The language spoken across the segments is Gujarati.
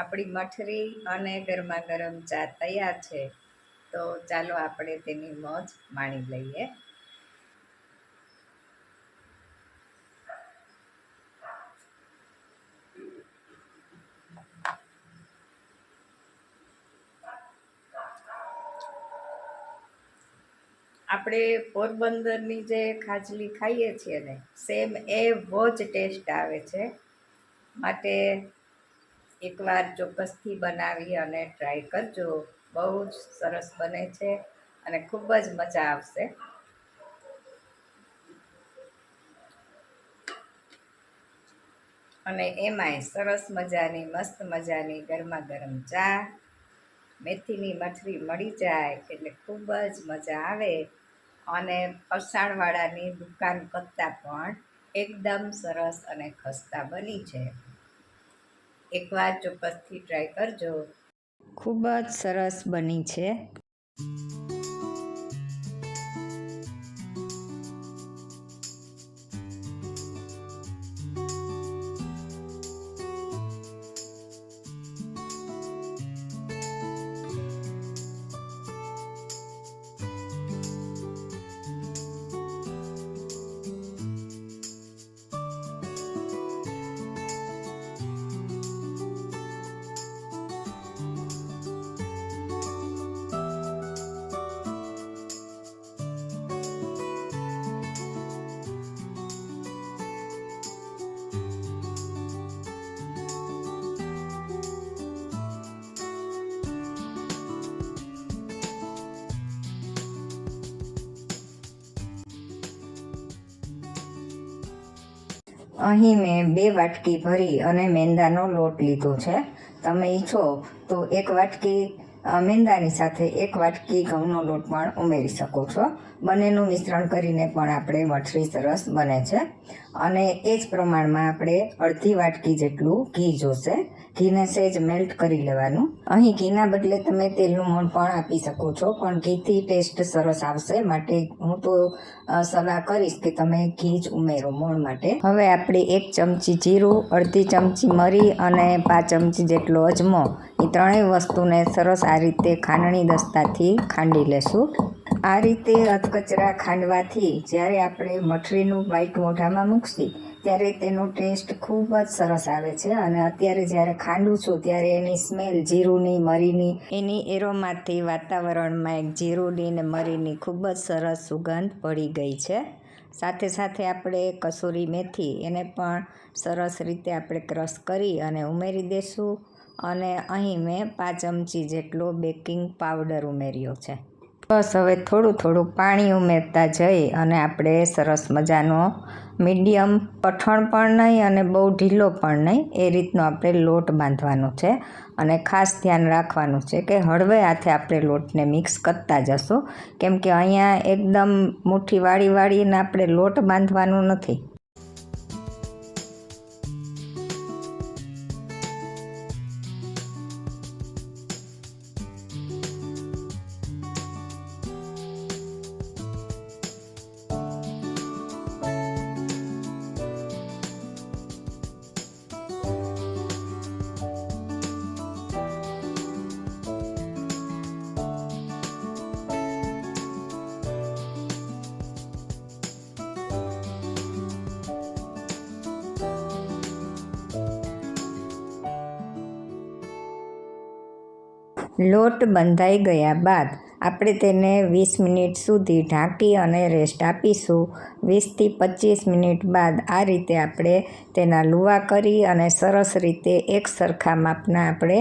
આપણી મઠરી અને ગરમા ગરમ ચા તૈયાર છે, તો ચાલો આપણે તેની મોજ માણી લઈએ. આપણે પોરબંદરની જે ખાજલી ખાઈએ છીએ ને સેમ એવો જ ટેસ્ટ આવે છે. માટે એકવાર ચોક્કસથી બનાવી અને ટ્રાય કરજો. બહુ જ સરસ બને છે અને ખૂબ જ મજા આવશે. અને એમાંય સરસ મજાની, મસ્ત મજાની ગરમા ગરમ ચા, મેથીની મઠરી મળી જાય એટલે ખૂબ જ મજા આવે. અને ફરસાણવાળાની દુકાન કરતાં પણ એકદમ સરસ અને ખસ્તા બની છે. એકવાર ચોક્કસથી ટ્રાય કરજો. ખૂબ જ સરસ બની છે. અહીં મેં બે વાટકી ભરી અને મેંદાનો લોટ લીધો છે. તમે ઈચ્છો તો એક વાટકી મેંદાની સાથે એક વાટકી ઘઉંનો લોટ પણ ઉમેરી શકો છો. બંનેનું મિશ્રણ કરીને પણ આપણે મઠરી સરસ બને છે. અને એ જ પ્રમાણમાં આપણે અડધી વાટકી જેટલું ઘી જોશે. ઘીને સહેજ મેલ્ટ કરી લેવાનું. અહીં ઘીના બદલે તમે તેલનું મોણ પણ આપી શકો છો, પણ ઘીથી ટેસ્ટ સરસ આવશે. માટે હું તો સલાહ કરીશ કે તમે ઘી જ ઉમેરો મોણ માટે. હવે આપણે એક ચમચી જીરું, અડધી ચમચી મરી અને પાંચ ચમચી જેટલો અજમો એ ત્રણેય વસ્તુને સરસ આ રીતે ખાંડણી દસ્તાથી ખાંડી લેશું. આ રીતે અધકચરા ખાંડવાથી જ્યારે આપણે મઠરીનું બાઈટ મોઢામાં મૂકશી, ત્યારે તેનો ટેસ્ટ ખૂબ જ સરસ આવે છે અને અત્યારે જ્યારે ખાંડું છું, ત્યારે એની સ્મેલ જીરુંની, મરીની, એની એરોમાંથી વાતાવરણમાં એક જીરુંની ને મરીની ખૂબ જ સરસ સુગંધ પડી ગઈ છે. સાથે સાથે આપણે કસૂરી મેથી એને પણ સરસ રીતે આપણે ક્રશ કરી અને ઉમેરી દઈશું અને અહીં મેં પાંચ ચમચી જેટલો બેકિંગ પાવડર ઉમેર્યો છે. બસ હવે થોડું થોડું પાણી ઉમેરતા જઈ અને આપણે સરસ મજાનો મીડિયમ કઠણ પણ નહીં અને બહુ ઢીલો પણ નહીં એ રીતનો આપણે લોટ બાંધવાનો છે અને ખાસ ધ્યાન રાખવાનું છે કે હળવે હાથે આપણે લોટને મિક્સ કરતા જશું. કેમ કે અહીંયા એકદમ મુઠ્ઠી વાળી વાળીને આપણે લોટ બાંધવાનું નથી. લોટ બંધાઈ ગયા બાદ આપણે તેને વીસ મિનિટ સુધી ઢાંકી અને રેસ્ટ આપીશું. વીસથી પચીસ મિનિટ બાદ આ રીતે આપણે તેના લુવા કરી અને સરસ રીતે એક સરખા માપના આપણે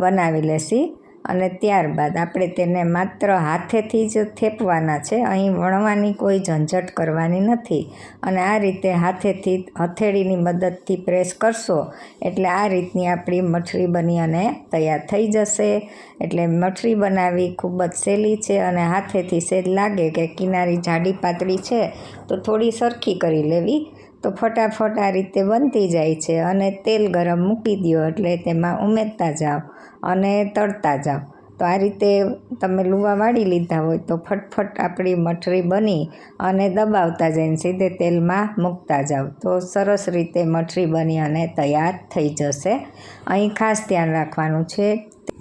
બનાવી લેશી. અને ત્યારબાદ આપણે તેને માત્ર હાથેથી જ થેપવાના છે. અહીં વણવાની કોઈ ઝંઝટ કરવાની નથી. અને આ રીતે હાથેથી હથેળીની મદદથી પ્રેસ કરશો એટલે આ રીતની આપણી મઠરી બની અને તૈયાર થઈ જશે. એટલે મઠરી બનાવવી ખૂબ જ સહેલી છે અને હાથેથી સહેજ લાગે કે કિનારી જાડી પાતળી છે. તો થોડી સરખી કરી લેવી. તો ફટાફટ આ રીતે બનતી જાય છે અને તેલ ગરમ મૂકી દો એટલે તેમાં ઉમેરતા જાઓ અને તળતા જાઓ. તો આ રીતે તમે લુવા વાળી લીધા હોય તો ફટફટ આપણી મઠરી બની અને દબાવતા જઈને સીધે તેલમાં મૂકતા જાઓ. તો સરસ રીતે મઠરી બની અને તૈયાર થઈ જશે. અહીં ખાસ ધ્યાન રાખવાનું છે,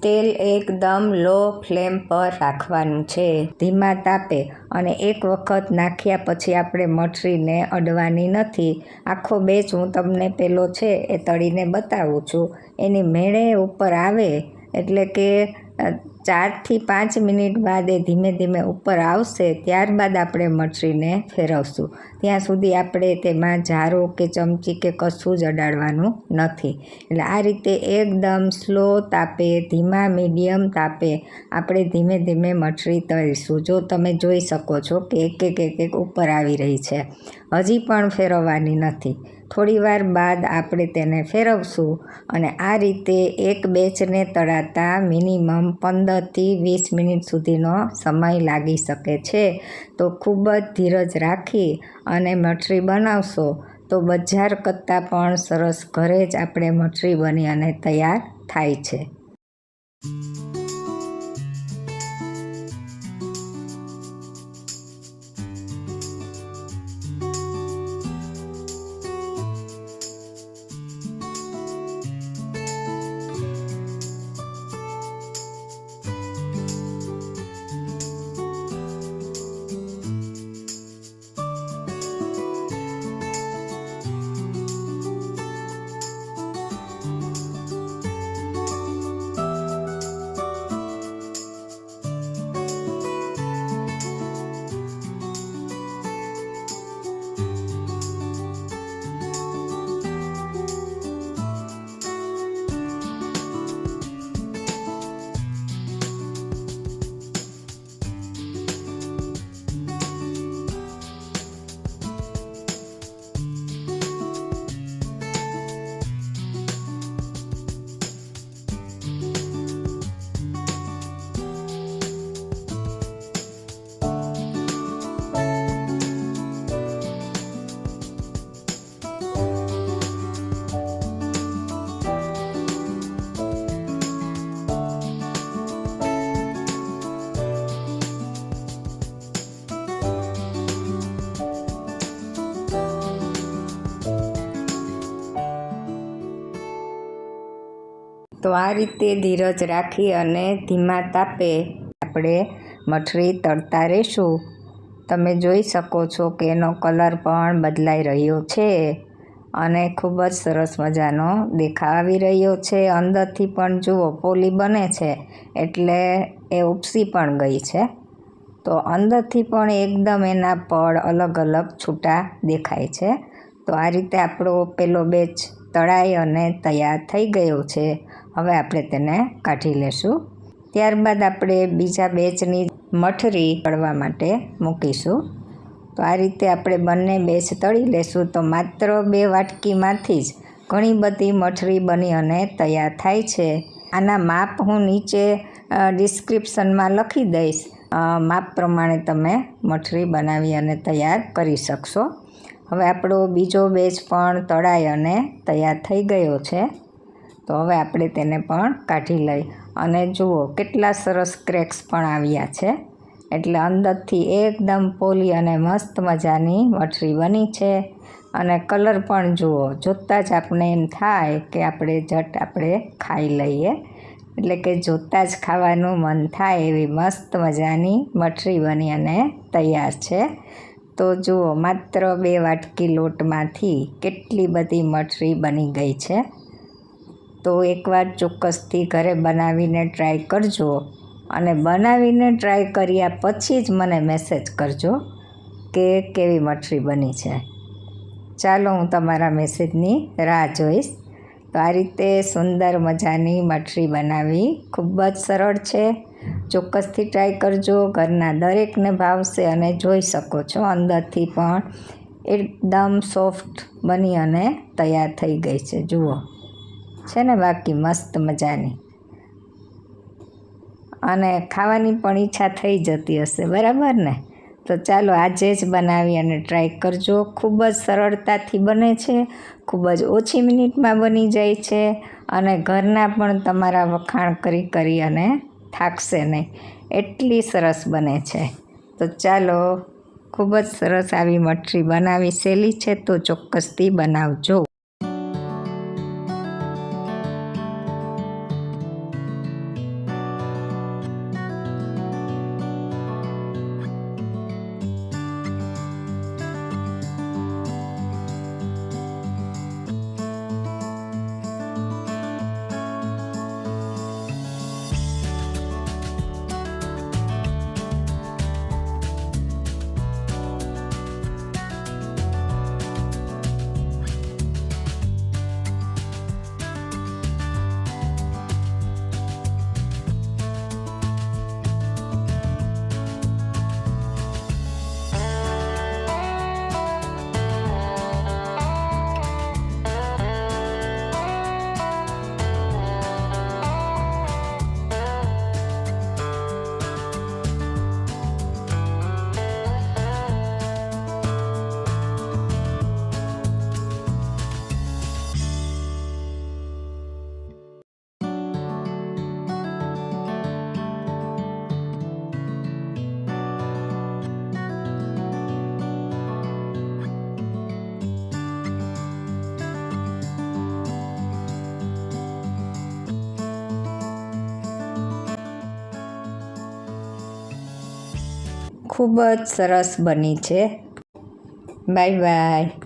તેલ એકદમ લો ફ્લેમ પર રાખવાનું છે. ધીમા તાપે અને એક વખત નાખ્યા પછી આપણે મઠરીને અડવાની નથી. આખો બેચ હું તમને પેલો છે એ તળીને બતાવું છું. એની મેળે ઉપર આવે એટલે કે ચારથી પાંચ મિનિટ બાદ એ ધીમે ધીમે ઉપર આવશે, ત્યારબાદ આપણે મઠરીને ફેરવશું. ત્યાં સુધી આપણે તેમાં જારો કે ચમચી કે કશું જ અડાડવાનું નથી. એટલે આ રીતે એકદમ સ્લો તાપે, ધીમા મીડિયમ તાપે આપણે ધીમે ધીમે મઠરી તળીશું. જો તમે જોઈ શકો છો કે એક એક એક એક ઉપર આવી રહી છે. હજી પણ ફેરવવાની નથી. થોડી વાર બાદ આપણે તેને ફેરવશું અને આ રીતે એક બેચને તળાતા મિનિમમ પંદરથી વીસ મિનિટ સુધીનો સમય લાગી શકે છે. તો ખૂબ જ ધીરજ રાખી અને મઠરી બનાવશો. તો બજાર કરતાં પણ સરસ ઘરે જ આપણે મઠરી બની અને તૈયાર થાય છે. તો આ રીતે ધીરજ રાખી અને ધીમા તાપે આપણે મઠરી તળતા રહેશું. તમે જોઈ શકો છો કે એનો કલર પણ બદલાઈ રહ્યો છે અને ખૂબ જ સરસ મજાનો દેખાવ આવી રહ્યો છે. અંદરથી પણ જુઓ, પોલી બને છે એટલે એ ઉપસી પણ ગઈ છે. તો અંદરથી પણ એકદમ એના પડ અલગ અલગ છૂટા દેખાય છે. તો આ રીતે આપણો પેલો બેચ તળાઈ અને તૈયાર થઈ ગયો છે. હવે આપણે તેને કાઢી લેશું. ત્યારબાદ આપણે બીજા બેચની મઠરી તળવા માટે મૂકીશું. તો આ રીતે આપણે બંને બેચ તળી લેશું. તો માત્ર બે વાટકીમાંથી જ ઘણી બધી મઠરી બની અને તૈયાર થાય છે. આના માપ હું નીચે ડિસ્ક્રિપ્શનમાં લખી દઈશ. માપ પ્રમાણે તમે મઠરી બનાવી અને તૈયાર કરી શકશો. હવે આપણો બીજો બેચ પણ તળાઈ અને તૈયાર થઈ ગયો છે. તો હવે આપણે તેને પણ કાઢી લઈ. અને જુઓ, કેટલા સરસ ક્રેક્સ પણ આવ્યા છે. એટલે અંદરથી એકદમ પોલી અને મસ્ત મજાની મઠરી બની છે. અને કલર પણ જુઓ, જોતાં જ આપણે એમ થાય કે આપણે જટ આપણે ખાઈ લઈએ. એટલે કે જોતાં જ ખાવાનું મન થાય એવી મસ્ત મજાની મઠરી બની અને તૈયાર છે. તો જુઓ, માત્ર બે વાટકી લોટમાંથી કેટલી બધી મઠરી બની ગઈ છે. તો એકવાર ચોક્કસથી ઘરે બનાવીને ટ્રાય કરજો અને બનાવીને ટ્રાય કર્યા પછી જ મને મેસેજ કરજો કે કેવી મઠરી બની છે. ચાલો હું તમારા મેસેજની રાહ જોઈશ. તો આ રીતે સુંદર મજાની મઠરી બનાવવી ખૂબ જ સરળ છે. ચોક્કસથી ટ્રાય કરજો, ઘરના દરેકને ભાવશે અને જોઈ શકો છો અંદરથી પણ એકદમ સોફ્ટ બની અને તૈયાર થઈ ગઈ છે. જુઓ. છે ને બાકી મસ્ત મજાની. અને ખાવાની પણ ઈચ્છા થઈ જતી હશે, બરાબર ને? તો ચાલો આજે જ બનાવી અને ટ્રાય કરજો. ખૂબ જ સરળતાથી બને છે, ખૂબ જ ઓછી મિનિટમાં બની જાય છે અને ઘરના પણ તમારા વખાણ કરી કરી અને થાકશે નહીં. એટલી સરસ બને છે. તો ચાલો, ખૂબ જ સરસ આવી મઠરી બનાવી. સહેલી છે તો ચોક્કસથી બનાવજો. ખૂબ જ સરસ બની છે. Bye bye.